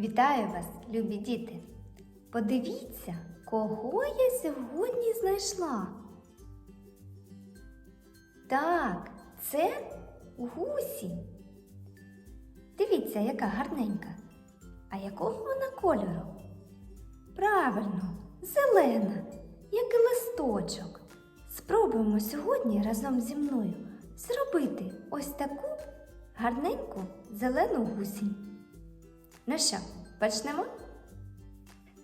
Вітаю вас, любі діти! Подивіться, кого я сьогодні знайшла. Так, це гусінь. Дивіться, яка гарненька. А якого вона кольору? Правильно, зелена, як і листочок. Спробуємо сьогодні разом зі мною зробити ось таку гарненьку зелену гусінь. Ну що, почнемо?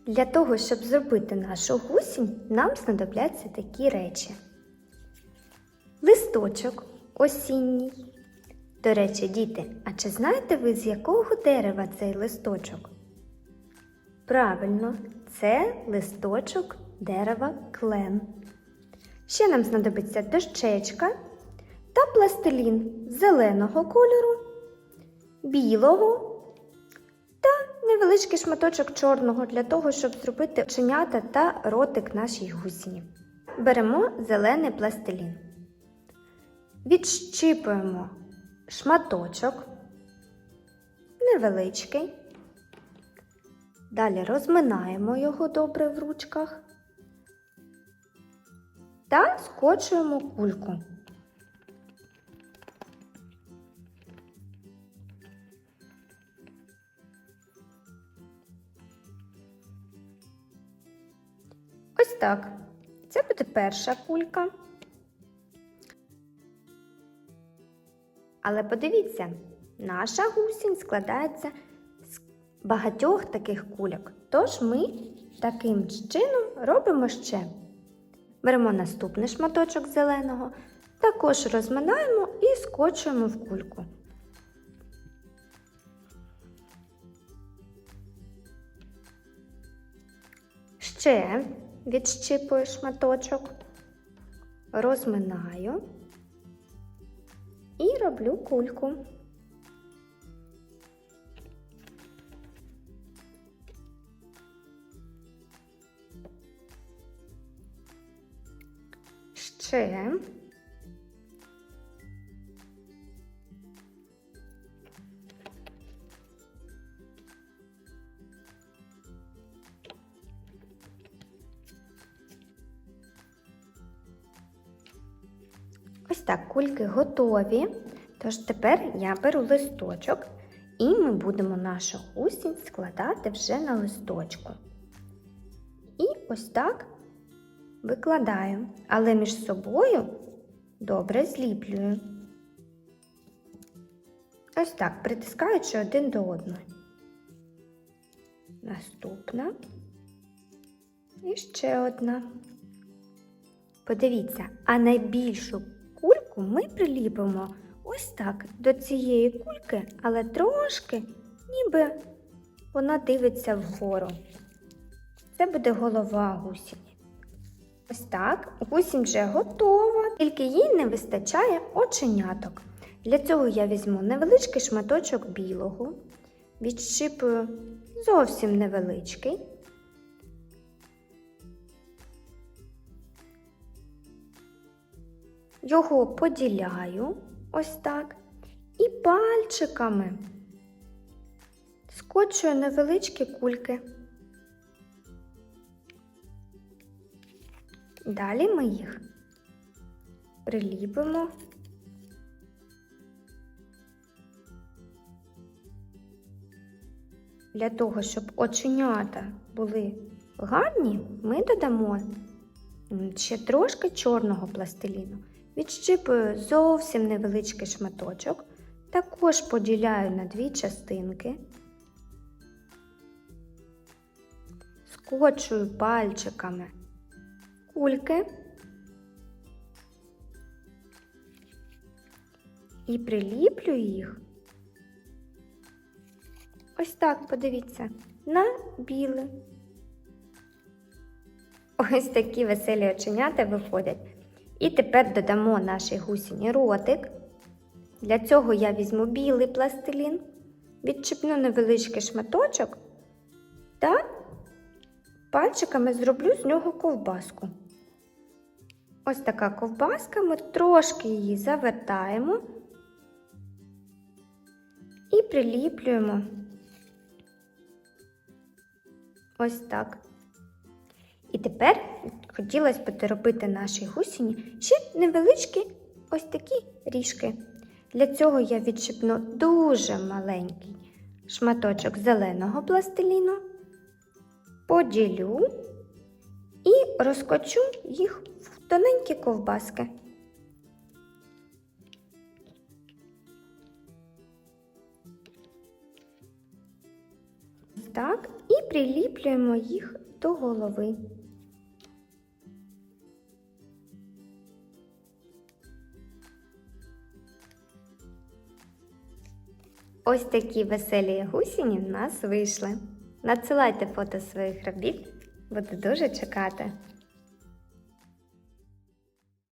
Для того, щоб зробити нашу гусінь, нам знадобляться такі речі. Листочок осінній. До речі, діти, а чи знаєте ви, з якого дерева цей листочок? Правильно, це листочок дерева клен. Ще нам знадобиться дощечка та пластилін зеленого кольору, білого невеличкий шматочок чорного для того, щоб зробити оченята та ротик нашій гусіні. Беремо зелений пластилін. Відщіпуємо шматочок невеличкий. Далі розминаємо його добре в ручках та скочуємо кульку. Так. Це буде перша кулька. Але подивіться, наша гусінь складається з багатьох таких кульок. Тож ми таким чином робимо ще. Беремо наступний шматочок зеленого, також розминаємо і скочуємо в кульку. Ще відщипую шматочок, розминаю. І роблю кульку. Ще Ось так, кульки готові. Тож тепер я беру листочок і ми будемо нашу гусінь складати вже на листочку. І ось так викладаю, але між собою добре зліплюю. Ось так, притискаючи один до одного. Наступна. І ще одна. Подивіться, а найбільшу кульку ми приліпимо ось так до цієї кульки, але трошки, ніби вона дивиться вгору. Це буде голова гусіні. Ось так, гусінь вже готова, тільки їй не вистачає оченяток. Для цього я візьму невеличкий шматочок білого, відщипую зовсім невеличкий. Його поділяю ось так і пальчиками скочую невеличкі кульки. Далі ми їх приліпимо. Для того, щоб оченята були гарні, ми додамо ще трошки чорного пластиліну. Відщипую зовсім невеличкий шматочок, також поділяю на дві частинки, скочую пальчиками кульки і приліплю їх. Ось так, подивіться, на біле. Ось такі веселі оченята виходять. І тепер додамо нашій гусіні ротик. Для цього я візьму білий пластилін, відчіпну невеличкий шматочок та пальчиками зроблю з нього ковбаску. Ось така ковбаска, ми трошки її завертаємо і приліплюємо Ось так. І тепер хотілося б доробити нашій гусіні ще невеличкі ось такі ріжки. Для цього я відщипну дуже маленький шматочок зеленого пластиліну, поділю і розкочу їх в тоненькі ковбаски. Так, і приліплюємо їх до голови. Ось такі веселі гусіні в нас вийшли. Надсилайте фото своїх робіт, буду дуже чекати.